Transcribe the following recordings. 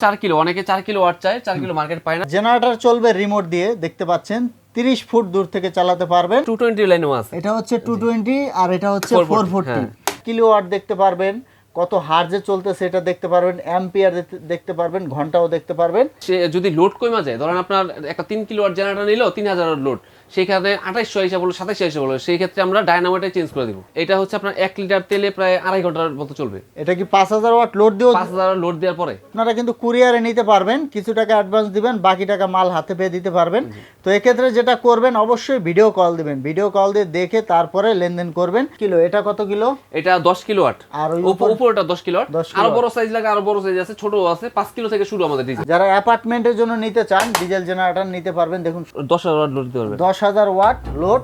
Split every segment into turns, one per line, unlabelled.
চার কিলো অনেকে চার কিলো ওয়াট চায় চার কিলো মার্কেট পায় না।
জেনারেটর চলবে রিমোট দিয়ে দেখতে পাচ্ছেন তিরিশ ফুট দূর থেকে চালাতে পারবেন।
টু টোয়েন্টি লাইনও আছে।
এটা হচ্ছে টু টোয়েন্টি আর এটা হচ্ছে
440,
ফোর ফোরটি
হ্যাঁ।
কিলো ওয়াট দেখতে পারবেন কত হার্জে চলতেছে এটা দেখতে পারবেন অ্যাম্পিয়ার দেখতে পারবেন ঘন্টাও দেখতে পারবেন।
সে যদি লোড কমে যায় ধরেন আপনার একটা তিন কিলো ওয়াট জেনারেটর নিলো তিন হাজার লোড সেখানে আঠাইশশো হিসাব হলো সাতাইশশো হিসাব হলো সেই ক্ষেত্রে আমরা ডায়নামাইটে চেঞ্জ করে দিব। এটা হচ্ছে আপনার এক লিটার তেলে প্রায় আড়াই ঘণ্টার মতো চলবে।
এটা কি পাঁচ হাজার ওয়াট লোড দিয়েও
পাঁচ হাজার লোড দেওয়ার পরে।
আপনারা কিন্তু কুরিয়ারে নিতে পারবেন কিছু টাকা অ্যাডভান্স দিবেন বাকি টাকা মাল হাতে পেয়ে দিতে পারবেন। তো এক্ষেত্রে যেটা করবেন অবশ্যই ভিডিও কল দিবেন। ভিডিও কল দিয়ে দেখে তারপরে লেনদেন করবেন। কিলো এটা কত কিলো?
এটা দশ কিলো ওয়াট।
আর
উপরটা দশ কিলো ওয়াট।
10 কিলো আরও
বড় সাইজ লাগে আরও বড় সাইজ আছে ছোট আছে পাঁচ কিলো থেকে শুরু আমাদের
যারা অ্যাপার্টমেন্টের জন্য নিতে চান ডিজেল জেনারেটর নিতে পারবেন দেখুন।
দশ হাজার ওয়াট লোড দিতে পারবেন।
দশ হাজার ওয়াট লোড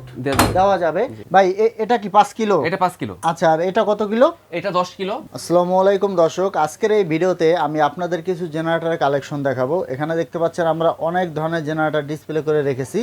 দেওয়া যাবে।
ভাই এটা কি পাঁচ কিলো?
এটা পাঁচ কিলো।
আচ্ছা আর এটা কত কিলো?
এটা দশ কিলো।
আসসালামু আলাইকুম দর্শক আজকের এই ভিডিওতে আমি আপনাদের কিছু জেনারেটরের কালেকশন দেখাবো। এখানে দেখতে পাচ্ছেন আমরা অনেক ধরনের জেনারেটর ডিসপ্লে করে রেখেছি।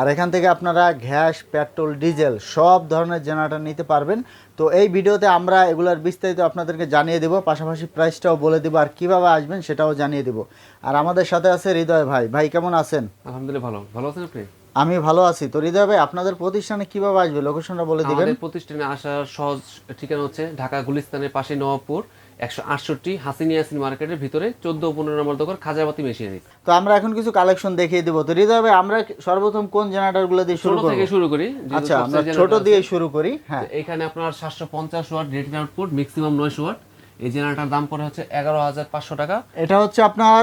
আর এখান থেকে আপনারা গ্যাস পেট্রোল ডিজেল সব ধরনের জেনারেটর নিতে পারবেন। তো এই ভিডিওতে আমরা এগুলোর বিস্তারিত আপনাদেরকে জানিয়ে দেবো পাশাপাশি প্রাইসটাও বলে দেবো আর কীভাবে আসবেন সেটাও জানিয়ে দেবো। আর আমাদের সাথে আছে হৃদয় ভাই। ভাই কেমন আছেন?
আলহামদুলিল্লাহ ভালো। ভালো আছেন আপনি?
আমি ভালো আছি। তো হৃদয় ভাই আপনাদের প্রতিষ্ঠানে কীভাবে আসবে? লোকেশনটা বলে দিবেন।
আমাদের প্রতিষ্ঠানে আসার সহজ ঠিকানা হচ্ছে ঢাকা গুলিস্তানের পাশে নবাবপুর একশো আটষট্টি হাসিনি ইয়াসিন মার্কেটের ভিতরে চোদ্দ পনেরো নম্বর দোকান খাজাবাতি মেশিনারি।
তো আমরা এখন কিছু কালেকশন দেখিয়ে দেবো। তো হৃদয় ভাই আমরা সর্বপ্রথম কোন জেনারেটরগুলো দিয়ে শুরু
ছোট থেকে শুরু করি
আচ্ছা আমরা ছোট দিয়ে শুরু করি হ্যাঁ।
এখানে আপনার সাতশো পঞ্চাশ ওয়াট রেটিং আউটপুট ম্যাক্সিমাম নয়শো ওয়াট। এই জেনারেটার দাম পড়ে হচ্ছে এগারো হাজার পাঁচশো টাকা।
এটা হচ্ছে আপনার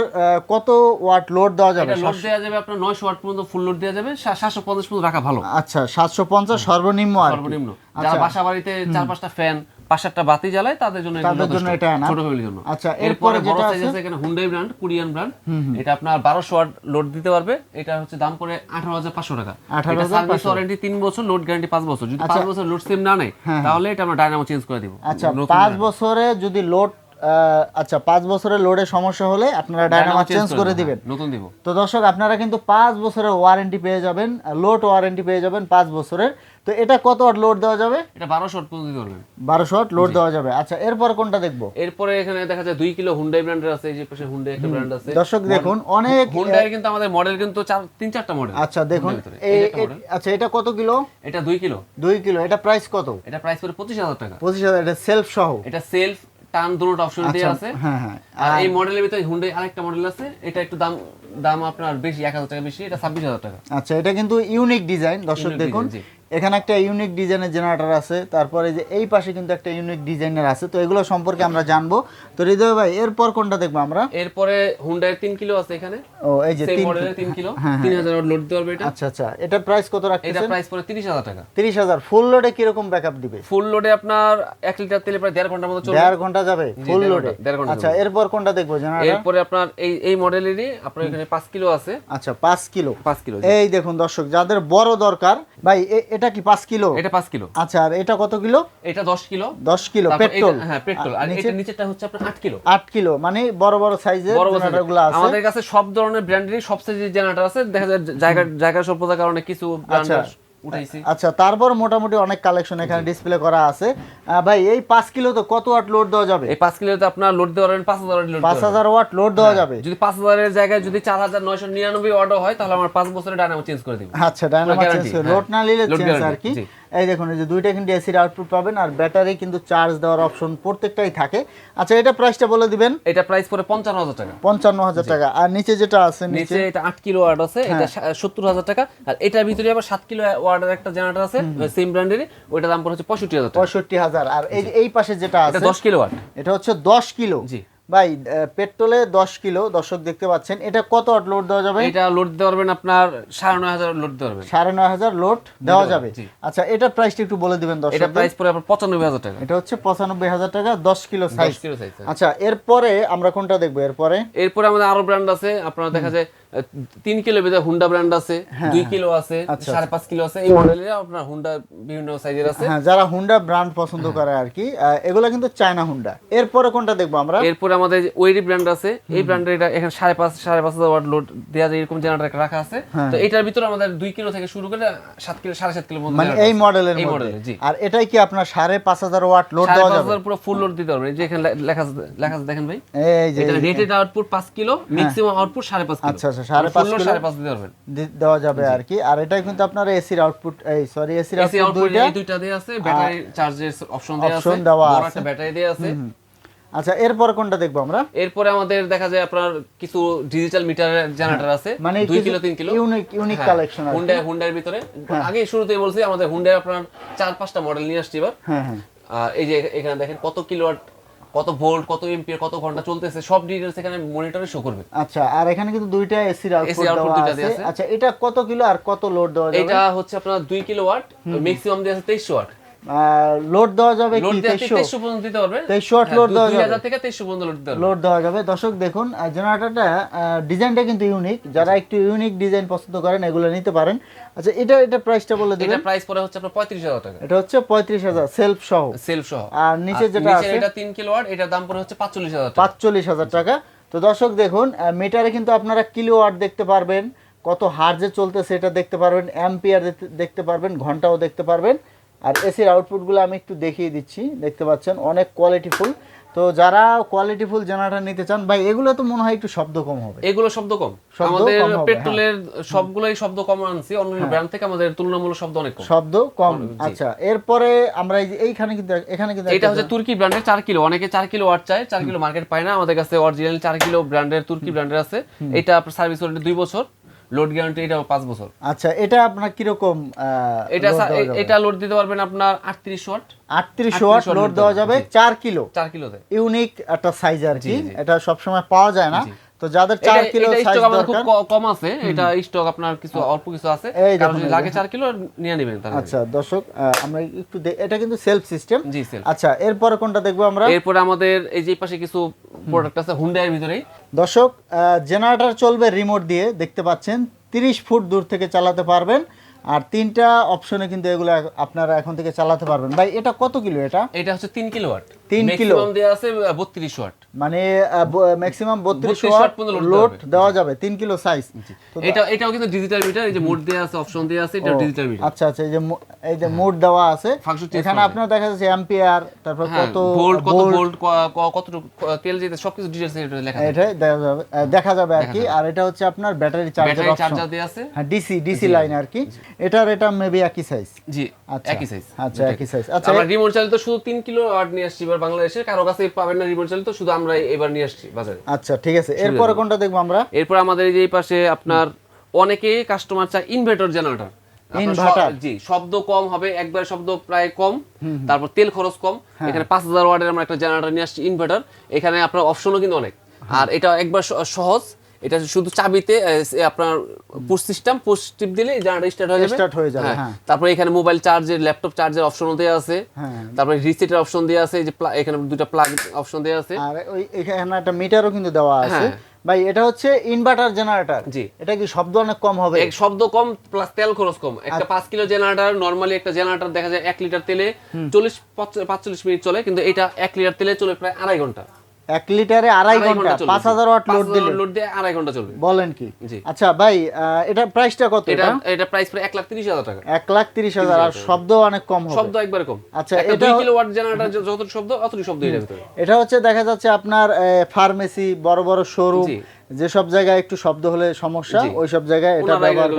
কত ওয়াট লোড দেওয়া যাবে?
লোড দেওয়া যাবে আপনার নয়শো ওয়াট পর্যন্ত ফুল লোড দেওয়া যাবে। সাতশো পঞ্চাশ পর্যন্ত রাখা ভালো।
আচ্ছা সাতশো পঞ্চাশ সর্বনিম্ন
সর্বনিম্ন।
আচ্ছা।
যারা বাসা বাড়িতে চার পাঁচটা ফ্যান সাতটা বাতি জ্বালায় তাদের জন্য
তাদের জন্য এটা না?
ছোট ফ্যামিলির জন্য
আচ্ছা,
এরপরে বড় সাইজ
আছে?
এখানে হুন্ডাই ব্র্যান্ড কোরিয়ান ব্র্যান্ড এটা আপনার 1200 ওয়াট লোড দিতে পারবে। এটা হচ্ছে দাম করে আঠারো হাজার পাঁচশো টাকা।
18,500
সার্ভিস ওয়ারেন্টি 3 বছর লোড গ্যারান্টি 5 বছর। যদি 5 বছর লোড সেম না নেয় তাহলে এটা আমরা ডায়নামো চেঞ্জ করে দিব।
আচ্ছা
নতুন
পাঁচ বছরে যদি লোড আচ্ছা পাঁচ বছরের লোডের সমস্যা হলে আপনারা ডায়নামা চেঞ্জ করে দিবেন।
নতুন দিব।
তো দর্শক আপনারা কিন্তু পাঁচ বছরের ওয়ারেন্টি পেয়ে যাবেন লোড ওয়ারেন্টি পেয়ে যাবেন পাঁচ বছরের। তো এটা কত ওয়াট লোড দেওয়া যাবে?
এটা বারোশো ওয়াট পর্যন্ত দিতে পারবেন।
বারোশো ওয়াট লোড দেওয়া যাবে। আচ্ছা এরপর কোনটা দেখব?
এরপরে এখানে দেখা যায় দুই কিলো হুন্ডাই ব্র্যান্ডের আছে এই যে পাশে হুন্ডাই একটা ব্র্যান্ড আছে।
দর্শক দেখুন অনেক
হুন্ডাই কিন্তু আমাদের মডেল কিন্তু চার তিন চারটা মডেল
আচ্ছা দেখুন। আচ্ছা এটা কত কিলো?
এটা দুই কিলো।
দুই কিলো এটা প্রাইস কত?
এটা প্রাইস পড়ে পঁচিশ হাজার টাকা।
পঁচিশ হাজার এটা সেলফ সহ।
এটা সেলফ টান দুটো অপশন দেওয়া আছে।
হ্যাঁ হ্যাঁ।
আর এই মডেলের ভিতরে হুন্ডাই আরেকটা মডেল আছে। এটা একটু দাম দাম আপনার বেশি এক হাজার টাকা বেশি এটা ছাব্বিশ হাজার টাকা।
আচ্ছা এটা কিন্তু ইউনিক ডিজাইন দর্শক দেখুন। এখানে একটা ইউনিক ডিজাইনের জেনারেটর আছে তারপরে যে এই পাশে কিন্তু একটা ইউনিক ডিজাইনের আছে তো এগুলো সম্পর্কে আমরা জানব। তো হৃদয় ভাই এরপর কোনটা দেখব আমরা?
এরপরে হুন্ডাই তিন কিলো আছে এখানে।
ও এই যে তিন
মডেলের কিলো।
হ্যাঁ,
তিন হাজার লোড দিতে পারবে এটা।
আচ্ছা আচ্ছা। এটা প্রাইস কত
এটা
রাখতেছেন
প্রাইস পড়ে তিরিশ হাজার টাকা।
তিরিশ হাজার। ফুল লোডে কীরকম ব্যাকআপ দিবে?
ফুল লোডে আপনার এক লিটার তেলে প্রায় দেড় ঘণ্টার মতো চলবে।
দেড় ঘণ্টা যাবে? ফুল লোডে
দেড় ঘণ্টা
আচ্ছা এরপর কোনটা দেখব জেনারেটর
এরপরে আপনার এই এই মডেলেরই আপনার এখানে পাঁচ কিলো আছে।
আচ্ছা পাঁচ কিলো।
পাঁচ কিলো
এই দেখুন দর্শক যাদের বড় দরকার ভাই এটা কি পাঁচ কিলো?
এটা পাঁচ কিলো।
আচ্ছা আর এটা কত কিলো?
এটা দশ কিলো।
দশ কিলো পেট্রোল।
হ্যাঁ পেট্রোল। আর এটা নিচেটা হচ্ছে আপনার আট কিলো।
আট কিলো মানে বড় বড় সাইজের
জেনারেটরগুলো
আছে।
আমাদের কাছে সব ধরনের ব্র্যান্ডেরই সব সাইজের জেনারেটর আছে। দেখা যায় জায়গা জায়গা স্বল্পতার কারণে কিছু ব্র্যান্ড
আচ্ছা।
উঠাইছি।
আচ্ছা তারপর মোটামুটি অনেক কালেকশন এখানে ডিসপ্লে করা আছে। ভাই এই পাঁচ কিলো তো কত ওয়াট লোড দেওয়া যাবে?
এই পাঁচ কিলোতে আপনার লোড দেওয়া পারবেন পাঁচ হাজার লোড
পাঁচ হাজার ওয়াট লোড দেওয়া যাবে।
যদি পাঁচ হাজারের জায়গায় যদি চার হাজার নয়শো নিরানব্বই অর্ডার হয় তাহলে আমার পাঁচ বছরের ডায়নামো চেঞ্জ করে দেব।
আচ্ছা ডায়নামো চেঞ্জ লোড না নিলে চেঞ্জ আর কি। এই দেখুন এই যে দুইটা কিন্তু এসির আউটপুট পাবেন আর ব্যাটারি কিন্তু চার্জ দেওয়ার অপশন প্রত্যেকটাই থাকে। আচ্ছা এটা প্রাইসটা বলে দিবেন?
এটা প্রাইস পরে পঞ্চান্ন হাজার টাকা।
পঞ্চান্ন হাজার টাকা। আর নিচে যেটা আছে নিচে
এটা আট কিলো ওয়ার্ড আছে এটা
হ্যাঁ।
সত্তর হাজার টাকা। আর এটার ভিতরে আবার সাত কিলো ওয়ার্ডের একটা জেনারেটর আছে সেম ব্র্যান্ডেরই ওইটা দাম পড়ে হচ্ছে পঁয়ষট্টি হাজার টাকা।
পঁয়ষট্টি হাজার। আর এই এই পাশে যেটা আছে
দশ কিলো ওয়াট
এটা হচ্ছে দশ কিলো।
জি।
ভাই পেট্রোলে দশ কিলো দর্শক দেখতে পাচ্ছেন। এটা কত লোড দেওয়া যাবে?
এটা লোড দেওয়া পারবেন আপনার সাড়ে নয় হাজার লোড দেওয়া পারবেন
নয় হাজার লোড দেওয়া যাবে। আচ্ছা এটা প্রাইসটা একটু বলে দিবেন দর্শক
এটা প্রাইস পড়ে আপনার পঁচানব্বই হাজার টাকা।
এটা হচ্ছে পঁচানব্বই হাজার টাকা দশ কিলো সাইজ
দশ কিলো সাইজ
আচ্ছা এরপরে আমরা কোনটা দেখব? এরপরে?
এরপরে আমাদের আরও ব্র্যান্ড আছে আপনারা দেখা যায় তিন কিলো ভিতরে হুন্ডা ব্র্যান্ড আছে
হ্যাঁ,
দুই কিলো আছে
আচ্ছা,
সাড়ে পাঁচ কিলো আছে। এই মডেলের আপনার হুন্ডা বিভিন্ন সাইজের আছে।
হ্যাঁ যারা হুন্ডা ব্র্যান্ড পছন্দ করে আর কি এগুলো কিন্তু চায়না হুন্ডা। এরপরে কোনটা দেখব আমরা?
এরপরে আমাদের ওয়েরি ব্র্যান্ড আছে এই ব্র্যান্ডের এটা এখানে সাড়ে পাঁচ সাড়ে পাঁচ হাজার ওয়াট লোড দেওয়া যায় এরকম জেনারেটর রাখা আছে।
হ্যাঁ।
তো এটার ভিতরে আমাদের দুই কিলো থেকে শুরু করে সাত কিলো সাড়ে সাত কিলো
মানে এই মডেলের
এই জি।
আর এটাই কি আপনার সাড়ে পাঁচ হাজার ওয়াট লোড দেওয়া যাবে?
পুরো ফুল লোড দিতে পারবে যে এখানে লেখা লেখা দেখেন ভাই।
এই যে
রেটেড আউটপুট পাঁচ কিলো ম্যাক্সিমাম আউটপুট সাড়ে পাঁচ কিলো।
আচ্ছা, আচ্ছা, সাড়ে পাঁচ।
সাড়ে পাঁচ দিতে পারবেন।
দেওয়া যাবে আর কি আর এটাই কিন্তু আপনার এসির আউটপুট এই সরি এসির আউটপুট দুইটা।
দিয়ে আছে ব্যাটারি চার্জের অপশন আছে
Option দেওয়া আছে।
ব্যাটারি আছে।
আচ্ছা এরপর কোনটা দেখব আমরা?
এরপরে আমাদের দেখা যায় আপনার কিছু ডিজিটাল মিটার জেনারেটর আছে
মানে
দুই কিলো তিন কিলো।
ইউনিক ইউনিক
হ্যাঁ,
কালেকশন।
হুন্ডা হুন্ডার ভিতরে। আগে শুরুতেই বলছি আমাদের হুন্ডার আপনার চার পাঁচটা মডেল নিয়ে আসছি এবার।
হ্যাঁ হ্যাঁ।
আর এই যে এখানে দেখেন কত কিলোওয়াট কত ভোল্ট কত এম্পিয়ার কত ঘণ্টা চলতেছে সব ডিটেলস এখানে মনিটরে শো করবে।
আচ্ছা আর এখানে কিন্তু দুইটা এসি আউটপুট দেওয়া আছে। আচ্ছা এটা কত কিলো আর কত লোড দেওয়া যাবে?
এটা হচ্ছে আপনার 2 কিলোওয়াট ম্যাক্সিমাম দিয়ে আছে 2300 ওয়াট
লোড দেওয়া যাবে
লোড
কি
দিয়ে
তেইশশো।
তেইশশো পর্যন্ত দিতে পারবে?
2300 watt দেওয়া যাবে।
থেকে পর্যন্ত লোড দিতে পারবে।
লোড দেওয়া যাবে। দর্শক দেখুন জেনারেটরটা ডিজাইনটা কিন্তু ইউনিক যারা একটু ইউনিক ডিজাইন পছন্দ করেন এগুলো নিতে পারেন। আচ্ছা এটা এটা প্রাইসটা বলে
এটা প্রাইস পড়ে হচ্ছে আপনার পঁয়ত্রিশ হাজার টাকা।
এটা হচ্ছে পঁয়ত্রিশ হাজার সেলফ সহ।
সেলফ সহ।
আর নিচে যেটা আছে
এটা তিন কিলো ওয়াট এটার দাম পড়ে হচ্ছে পাঁচচল্লিশ হাজার টাকা।
পাঁচচল্লিশ হাজার টাকা। তো দর্শক দেখুন মিটারে কিন্তু আপনারা কিলোওয়াট দেখতে পারবেন। কত হার্জে চলতেছে এটা দেখতে পারবেন। অ্যাম্পিয়ার দেখতে পারবেন। ঘন্টাও দেখতে পারবেন। আর এসির আউটপুটগুলো আমি একটু দেখিয়ে দিচ্ছি। দেখতে পাচ্ছেন অনেক কোয়ালিটিফুল তো যারা কোয়ালিটিফুল জেনারেটর নিতে চান ভাই এগুলো তো মনে হয় একটু শব্দ কম হবে।
এগুলো শব্দ কম। আমাদের
হবে, হ্যাঁ।
পেট্রোলের সবগুলোই শব্দ কম আনছি অন্যান্য ব্র্যান্ড থেকে আমাদের তুলনামূলক শব্দ অনেক কম।
শব্দ কম আচ্ছা এরপরে আমরা এই যে এইখানে কিন্তু এখানে কিন্তু
এটা হচ্ছে তুর্কি ব্র্যান্ডের চার কিলো। অনেকে চার কিলো ওয়াট চায় চার কিলো মার্কেট পায় না। আমাদের কাছে অরিজিনাল চার কিলো ব্র্যান্ডের তুর্কি ব্র্যান্ডের আছে। এটা আপনার সার্ভিস ওয়ারেন্টি দুই বছর। লোড গ্যারান্টি এটা পাঁচ বছর।
আচ্ছা এটা আপনার কীরকম
এটা এটা লোড দিতে পারবেন আপনার আটত্রিশ ওয়াট।
আটত্রিশ ওয়াট লোড দেওয়া যাবে চার কিলো।
চার কিলোতে।
ইউনিক একটা সাইজ আর কি। এটা সবসময় পাওয়া যায় না। তো যাদের চার
এটা
কিলো সাইজ
আমাদের খুব কম আছে। এটা স্টক আপনার কিছু অল্প কিছু আছে। কারণ যদি লাগে চার কিলো নিয়ে নেবেন তাহলে।
আচ্ছা দর্শক আমরা একটু এটা কিন্তু সেলফ সিস্টেম
জি সেল
আচ্ছা এরপরে কোনটা দেখব আমরা?
এরপরে আমাদের এই যে পাশে কিছু প্রোডাক্ট আছে হুন্ডাইয়ের ভিতরেই।
দর্শক জেনারেটর চলবে রিমোট দিয়ে দেখতে পাচ্ছেন। তিরিশ ফুট দূর থেকে চালাতে পারবেন। আর তিনটা অপশনে কিন্তু এগুলো আপনারা এখন থেকে চালাতে পারবেন। ভাই এটা কত কিলো এটা?
এটা হচ্ছে তিন কিলো ওয়াট
তিন কিলো।
দেওয়া আছে বত্রিশ ওয়াট।
মানে ম্যাক্সিমাম বত্রিশ ওয়াট লোড
দেওয়া
যাবে। তিন কিলো সাইজ
এটা এটাও কিন্তু ডিজিটাল মিটার এই যে মোড দেওয়া আছে অপশন দেওয়া আছে এটা ডিজিটাল মিটার
আচ্ছা আচ্ছা এই যে এই যে মোড দেওয়া আছে এখানে আপনার দেখা যাচ্ছে অ্যাম্পিয়ার তারপর
হ্যাঁ
কত
ভোল্ট কত ভোল্ট কতটুকু তেল যেতে সবকিছু ডিটেইলস এটা লেখা
এটা দেখা যাবে দেখা যাবে আর কি। আর এটা হচ্ছে আপনার battery charger
battery
option
charger দেওয়া আছে।
হ্যাঁ ডিসি ডিসি লাইন আর কি। এটার এটা মেবি একই সাইজ
জি
আচ্ছা
একই সাইজ
আচ্ছা একই সাইজ আচ্ছা
আমরা রিমোট চালিত শুধু তিন কিলো ওয়াট নিয়ে আসছি এবার বাংলাদেশে কারও কাছে পাবেন না রিমোট চালিত শুধু আমরা এবার নিয়ে আসছি বাজারে।
আচ্ছা ঠিক আছে। এরপরে কোনটা দেখব আমরা?
এরপর আমাদের এই যে এই পাশে আপনার অনেকে কাস্টমার চায় ইনভার্টার জেনারেটর? জি শব্দ কম হবে একবার শব্দ প্রায় কম তারপর তেল খরচ কম।
হ্যাঁ।
এখানে পাঁচ হাজার ওয়াটের আমরা একটা জেনারেটর নিয়ে আসছি ইনভার্টার এখানে আপনার অপশনও কিন্তু অনেক।
হ্যাঁ।
আর এটা একবার সহজ এটা শুধু চাবিতে আপনার পুশ সিস্টেম পুশ টিপ দিলে জেনারেটর স্টার্ট হয়ে যাবে।
Start হয়ে যাবে, হ্যাঁ।
তারপরে এখানে মোবাইল চার্জের ল্যাপটপ চার্জের অপশনও দেওয়া আছে।
হ্যাঁ।
তারপরে রিসেটের অপশন দেওয়া আছে যে এখানে দুটো প্লাগ অপশন দেওয়া আছে।
আর ওই এখানে একটা মিটারও কিন্তু দেওয়া আছে।
হ্যাঁ।
ভাই এটা হচ্ছে ইনভার্টার জেনারেটর
জি।
এটা কি শব্দ অনেক কম হবে?
এক শব্দ কম প্লাস তেল খরচ কম। একটা পাঁচ কিলো জেনারেটর নর্মালি একটা জেনারেটর দেখা যায় এক লিটার তেলে চল্লিশ পাঁচচল্লিশ মিনিট চলে কিন্তু এটা এক লিটার তেলে চলে প্রায় আড়াই ঘণ্টা।
এক লিটারে আড়াই
ঘণ্টা
পাঁচ হাজার ওয়াট লোড দিলে।
লোড দিয়ে আড়াই ঘণ্টা চলবে।
বলেন কি? আচ্ছা ভাই এটার প্রাইসটা কত
এটা
এটা?
এটা প্রাইস প্রায় এক লাখ তিরিশ হাজার টাকা।
এক লাখ তিরিশ হাজার আর শব্দ অনেক কম হবে।
শব্দ একবারে কম।
আচ্ছা, এটা
কিলো ওয়াট জেনারেটর যত শব্দ অতটি শব্দ
এটা হচ্ছে দেখা যাচ্ছে আপনার ফার্মেসি বড় বড় শোরুম
জি।
যেসব জায়গায় একটু শব্দ হলে সমস্যা। ওই সব জায়গায় এটা ব্যবহার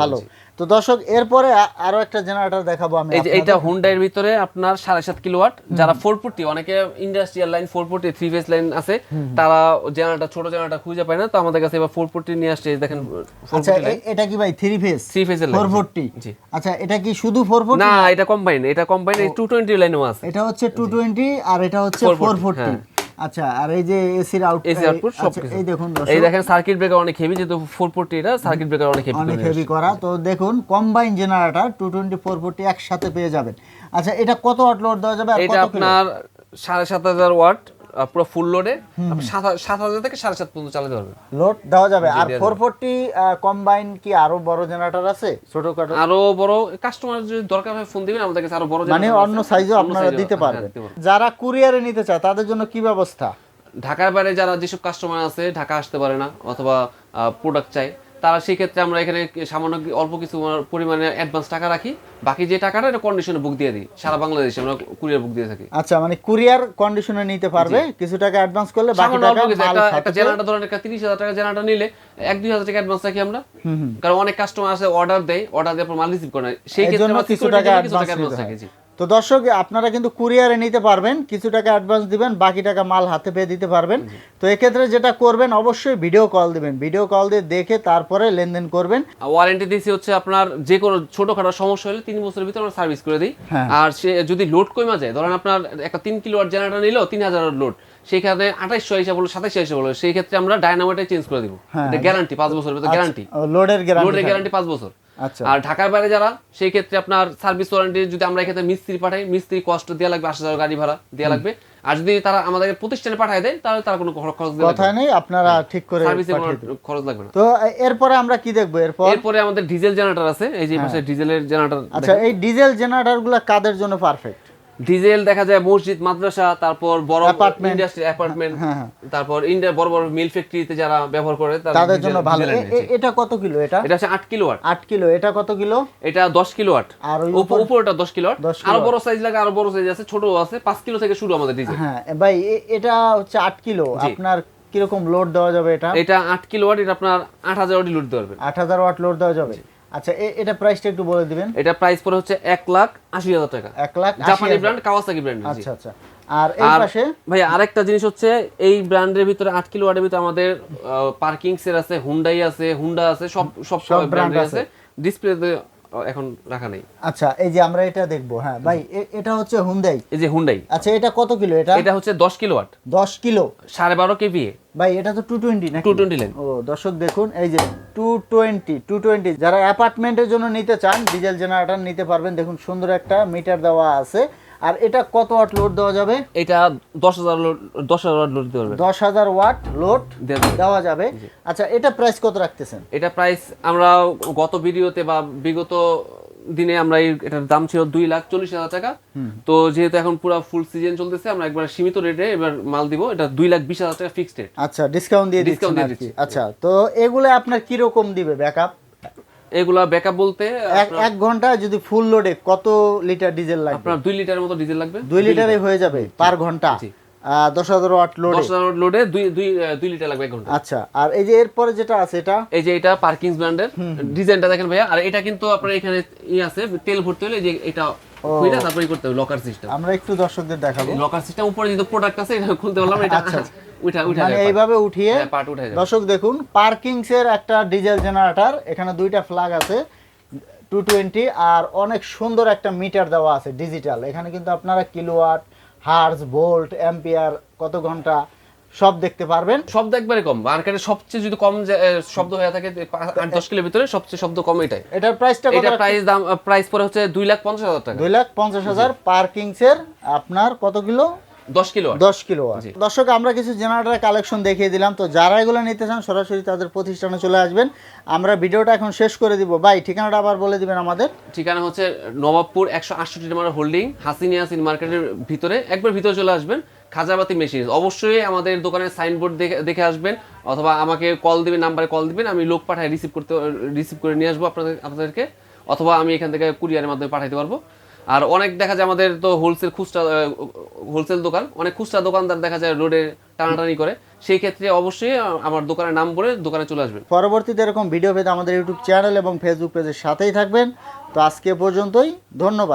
ভালো। তো দর্শক এরপরে আরও একটা জেনারেটর দেখাবো আমি
এই যে এইটা হুন্ডাইয়ের ভিতরে আপনার সাড়ে সাত কিলোওয়াট। যারা ফোর ফুটি অনেকে industrial line four forty three phase line আছে তারা জেনারেটর ছোট জেনারেটর খুঁজে পায় না। তো আমাদের কাছে এবার ফোর ফুটি নিয়ে আসছে দেখেন
আচ্ছা এটা কি ভাই থ্রি ফেস
থ্রি ফেসের লাইন
ফোর ফোরটি
জি।
আচ্ছা এটা কি শুধু ফোর ফোরটি
না এটা কম্বাইন এটা কম্বাইন এই টু টোয়েন্টি লাইনও আছে।
এটা হচ্ছে টু টোয়েন্টি আর এটা হচ্ছে
440,
ফোর ফোরটি
হ্যাঁ।
আচ্ছা আর এই যে এসির আউট
এসি আউটপুট সব
এই দেখুন
এই দেখেন সার্কিট ব্রেকার অনেক হেভি যেহেতু ফোর ফোরটি এটা সার্কিট ব্রেকার অনেক হেভি
অনেক হেভি করা। তো দেখুন combine generator two twenty four forty একসাথে পেয়ে যাবেন। আচ্ছা এটা কত ওয়াট লোড দেওয়া যাবে আর কত এটা
আপনার সাড়ে সাত হাজার ওয়াট আহ, পুরো ফুল লোডে সাত হাজার থেকে সাড়ে সাত পর্যন্ত চালাতে পারবেন
লোড দেওয়া যাবে। আর ফোর ফোরটি কম্বাইন কি আরও বড় জেনারেটর আছে? ছোটখাটো?
আরও বড় কাস্টমার যদি দরকার হয় ফোন দিবেন আমাদের কাছে আরও বড়
মানে অন্য সাইজও আপনারা দিতে পারবেন। যারা কুরিয়ারে নিতে চায় তাদের জন্য কি ব্যবস্থা?
ঢাকার বাইরে যারা যেসব কাস্টমার আছে ঢাকা আসতে পারে না অথবা প্রোডাক্ট চাই তারা সেই ক্ষেত্রে আমরা এখানে সামান্য অল্প কিছু পরিমাণে অ্যাডভান্স টাকা রাখি। বাকি যে টাকাটা এটা কন্ডিশনে বুক দিয়ে দিই। সারা বাংলাদেশে আমরা কুরিয়ার বুক দিয়ে থাকি।
আচ্ছা মানে কুরিয়ার কন্ডিশনে নিতে পারবে? কিছু টাকা অ্যাডভান্স করলে বাকি টাকা
একটা জেনারেটর ধরেন একটা তিরিশ হাজার টাকা জেনারেটর নিলে এক দুই হাজার টাকা অ্যাডভান্স রাখি আমরা। কারণ অনেক কাস্টমার আছে অর্ডার দেয় অর্ডার দেওয়ার পর মাল রিসিভ করে না সেই ক্ষেত্রে আমরা
কিছু টাকা অ্যাডভান্স
রাখি।
তো দর্শক আপনারা কিন্তু কুরিয়ারে নিতে পারবেন কিছু টাকা অ্যাডভান্স দিবেন বাকি টাকা মাল হাতে পেয়ে দিতে পারবেন। তো এক্ষেত্রে যেটা করবেন অবশ্যই ভিডিও কল দিবেন। ভিডিও কল দিয়ে দেখে তারপরে লেনদেন করবেন।
ওয়ারেন্টি দিয়েছি হচ্ছে আপনার যে কোনো ছোটখাটো সমস্যা হলে তিন বছরের ভিতরে আমরা সার্ভিস করে দিই।
হ্যাঁ।
আর সে যদি লোড কমে যায় ধরেন আপনার একটা তিন কিলো ওয়াট জেনারেটর নিলো তিন হাজার লোড সেখানে আঠাইশশো হিসাব হলো সাতাইশশো হিসাব হলো সেই ক্ষেত্রে আমরা ডায়নামাইটে চেঞ্জ করে দিব। গ্যারান্টি পাঁচ বছরের ভিতরে গ্যারান্টি
লোডের গ্যারান্টি
লোডের গ্যারান্টি পাঁচ বছর।
আচ্ছা
আর ঢাকার বাইরে যারা সেই ক্ষেত্রে আপনার সার্ভিস ওয়ারেন্টি যদি আমরা এক্ষেত্রে মিস্ত্রি পাঠাই মিস্ত্রি কষ্ট দেওয়া লাগবে আসা গাড়ি ভাড়া দেওয়া লাগবে। আর যদি তারা আমাদের প্রতিষ্ঠানে পাঠায় দেয় তাহলে তার কোনো খরচ
কথা নেই আপনারা ঠিক করে
সার্ভিসে। খরচ লাগবে না।
তো এরপরে আমরা কি দেখব? এরপর?
এরপরে আমাদের ডিজেল জেনারেটর আছে এই যে পাশে ডিজেলের জেনারেটর
আচ্ছা এই ডিজেল জেনারেটরগুলা কাদের জন্য পারফেক্ট
ডিজেল দেখা যায় মসজিদ মাদ্রাসা তারপর বড়. ইন্ডাস্ট্রি অ্যাপার্টমেন্ট
হ্যাঁ।
তারপর ইন্ডিয়া বড় বড় মিল ফ্যাক্টরিতে যারা ব্যবহার করে
তাদের জন্য ভালো। এটা কত কিলো এটা?
এটা হচ্ছে আট কিলো ওয়াট
আট কিলো এটা কত কিলো?
এটা দশ কিলো ওয়াট
আর
উপরটা দশ কিলো ওয়াট
10 আরও
বড় সাইজ লাগে আরও বড় সাইজ আছে ছোট আছে পাঁচ কিলো থেকে শুরু আমাদের ডিজেল।
হ্যাঁ ভাই এটা হচ্ছে আট কিলো। আপনার কীরকম লোড দেওয়া যাবে এটা?
এটা আট কিলো ওয়াট এটা আপনার আট হাজার ওয়াট লোড পারবেন
আট হাজার ওয়াট লোড দেওয়া যাবে। আচ্ছা এটা প্রাইসটা একটু বলে দিবেন।
এটা প্রাইস পড়ে হচ্ছে এক লাখ আশি হাজার টাকা।
এক লাখ
জাপানি ব্র্যান্ড কাওয়াসাকি ব্র্যান্ড
আচ্ছা আচ্ছা। আর এই পাশে
ভাই আরেকটা জিনিস হচ্ছে এই ব্র্যান্ডের ভিতরে আট কিলো ওয়াটের ভিতরে আমাদের পার্কিং সের আছে হুন্ডাই আছে হুন্ডা আছে সব সব
সব
ব্র্যান্ড
আছে।
আছে। ডিসপ্লেতে এখন রাখা নেই।
আচ্ছা এই যে আমরা এটা দেখব হ্যাঁ ভাই এটা হচ্ছে হুন্ডাই।
এই যে হুন্ডাই।
আচ্ছা এটা কত কিলো? এটা
এটা হচ্ছে দশ কিলো ওয়াট।
দশ কিলো।
সাড়ে বারো কেভিএ।
ভাই এটা তো টু টোয়েন্টি না
টু টোয়েন্টি লাইন
ও দর্শক দেখুন এই যে টু টোয়েন্টি টু টোয়েন্টি যারা অ্যাপার্টমেন্টের জন্য নিতে চান ডিজেল জেনারেটার নিতে পারবেন। দেখুন সুন্দর একটা মিটার দেওয়া আছে। আর এটা কত ওয়াট লোড দেওয়া যাবে?
এটা দশ হাজার লোড দশ হাজার ওয়াট লোড পারবেন
দশ হাজার ওয়াট লোড
দেওয়া যাবে।
আচ্ছা এটা প্রাইস কত রাখতেছেন?
এটা প্রাইস আমরা গত ভিডিওতে বা বিগত দিনে আমরা এটার দাম ছিল দুই লাখ চল্লিশ হাজার টাকা। তো যেহেতু এখন পুরো ফুল সিজন চলতেছে আমরা একবার সীমিত রেটে এবার মাল দিব। এটা দুই লাখ বিশ হাজার টাকা ফিক্সড রেট
আচ্ছা ডিসকাউন্ট দিয়ে
Discount দিয়ে দিচ্ছি।
আচ্ছা তো এগুলো আপনার কি রকম দিবে ব্যাকআপ
এগুলা ব্যাকআপ বলতে
এক ঘণ্টা ঘন্টায় যদি ফুল লোডে কত লিটার ডিজেল লাগবে?
আপনার দুই লিটারের মতো ডিজেল লাগবে?
দুই লিটারে হয়ে যাবে পার ঘণ্টা। দশ হাজার ওয়াট লোডে
দশ হাজার লোডে দুই দুই দুই লিটার লাগবে এক ঘণ্টা
আচ্ছা আর এই যে এরপরে যেটা আছে এটা?
এই যে এটা পার্কিংস ব্র্যান্ডের ডিজাইনটা দেখেন ভাইয়া। আর এটা কিন্তু আপনার এখানে ই আছে তেল ভরতে হলে এই যে এটা খুলে তারপরে করতে হবে লকার সিস্টেম
আমরা একটু দর্শকদের দেখাবো।
লকার সিস্টেম উপরে প্রোডাক্ট আছে এটা খুলতে পারলাম এটা উঠা উঠা
মানে এইভাবে উঠিয়ে
পার্ট উঠা যায়
দর্শক দেখুন পার্কিংস এর একটা ডিজেল জেনারেটর এখানে দুইটা ফ্ল্যাগ আছে টু টোয়েন্টি আর অনেক সুন্দর একটা মিটার দেওয়া আছে ডিজিটাল এখানে কিন্তু আপনারা কিলোওয়াট হার্স ভোল্ট অ্যাম্পিয়ার কত ঘণ্টা সব দেখতে পারবেন।
শব্দ একবারে কম। মার্কেটে সবচেয়ে যদি কম শব্দ হয়ে থাকে আট দশ কিলোর ভিতরে সবচেয়ে শব্দ কম এটাই।
এটার প্রাইসটা
এটা প্রাইস দাম প্রাইস পরে হচ্ছে দুই লাখ পঞ্চাশ হাজার টাকা।
দুই লাখ পঞ্চাশ হাজার পার্কিংস এর আপনার কত কিলো?
দশ কিলো
দশ কিলো দর্শক আমরা কিছু জেনারেটর কালেকশন দেখিয়ে দিলাম। তো যারা এগুলো নিতে চান সরাসরি তাদের প্রতিষ্ঠানে চলে আসবেন। আমরা ভিডিওটা এখন শেষ করে দিব। ভাই ঠিকানাটা আবার বলে দিবেন আমাদের।
ঠিকানা হচ্ছে নবাবপুর একশো আটষট্টি নম্বর হোল্ডিং হাসিনিয়াসিন মার্কেটের ভিতরে। একবার ভিতরে চলে আসবেন। খাজাবাতি মেশিন অবশ্যই আমাদের দোকানের সাইনবোর্ড দেখে দেখে আসবেন, অথবা আমাকে কল দিবেন নাম্বারে কল দিবেন, আমি লোক পাঠাই রিসিভ করতে রিসিভ করে নিয়ে আসব আপনাদের, আপনাদেরকে, অথবা আমি এখান থেকে কুরিয়ারের মাধ্যমে পাঠাইতে পারব। আর অনেক দেখা যায় আমাদের তো হোলসেল খুচরা হোলসেল দোকান, অনেক খুচরা দোকানদার দেখা যায় রোডে টানাটানি করে। সেই ক্ষেত্রে অবশ্যই আমার দোকানের নাম বলে দোকানে চলে আসবেন।
পরবর্তীতে এরকম ভিডিও পেতে আমাদের ইউটিউব চ্যানেল এবং ফেসবুক পেজের সাথেই থাকবেন। তো আজকে পর্যন্তই, ধন্যবাদ।